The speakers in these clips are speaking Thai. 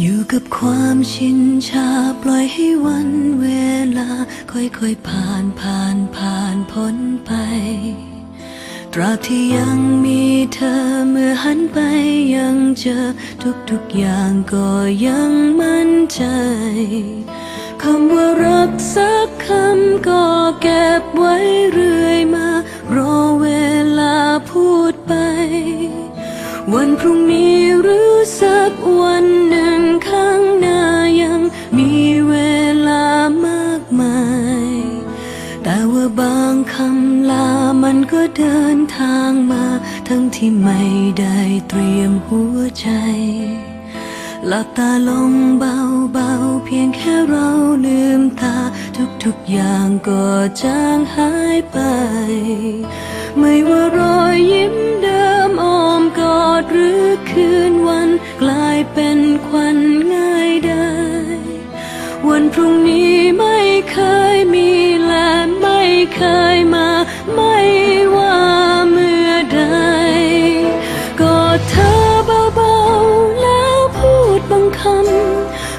อยู่กับความชินชาปล่อยให้วันเวลา ค่อยๆผ่านผ่านผ่านพ้นไป ตราบที่ยังมีเธอเมื่อหันไปยังเจอ ทุกๆอย่างก็ยังมั่นใจคำว่ารักสักคำก็เก็บไว้เรื่อยมา รุ่งนี้หรือสักวันหนึ่งข้างหน้ายังมีเวลามากมาย แต่ว่าบางคำลามันก็เดินทางมา ทั้งที่ไม่ได้เตรียมหัวใจหลับตาลงเบาๆ เพียงแค่เราลืมตา ทุกๆอย่างก็จางหายไป ไม่ว่ารอย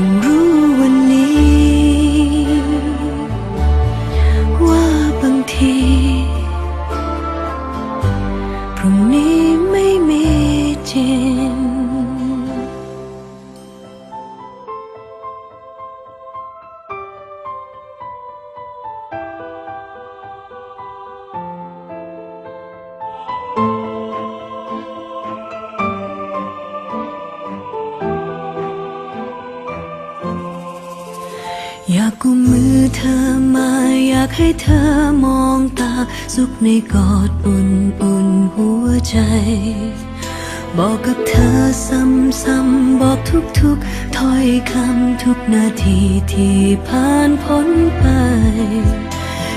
เอยากกุมมือเธอมา อยากให้เธอมองตา สุขในกอดอุ่นอุ่นหัวใจ บอกกับเธอซ้ำๆบอกทุกๆถ้อยคำทุกนาทีที่ผ่านพ้นไป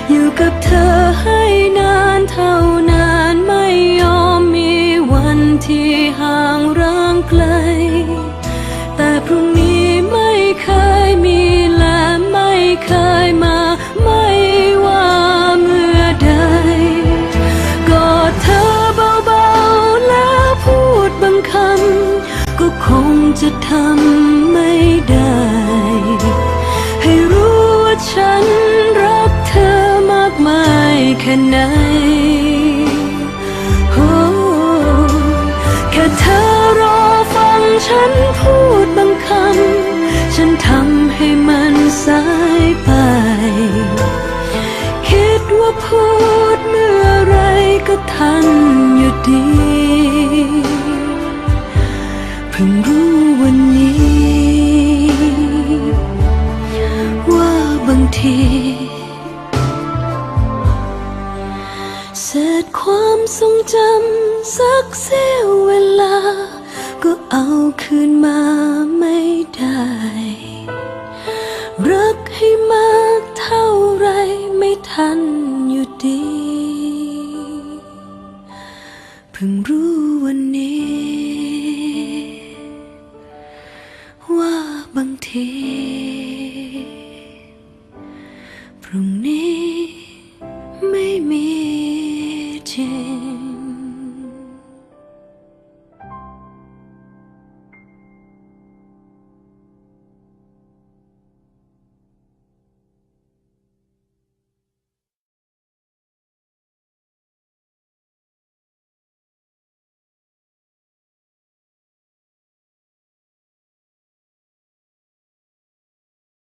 อยู่กับเธอ จะทำไม่ได้ ให้รู้ว่าฉันรักเธอมากมายแค่ไหนโอ้แค่เธอรอฟังฉันพูดบางคำ ฉันทำให้มันสายไป คิดว่าพูดเมื่อไรก็ทันอยู่ดี เพิ่งรู้ วันนี้ ว่าบางทีเศษความทรงจำสักเสี้ยวเวลา ก็เอาคืนมาไม่ได้ รักให้มากเท่าไรไม่ทันอยู่ดีเพิ่งรู้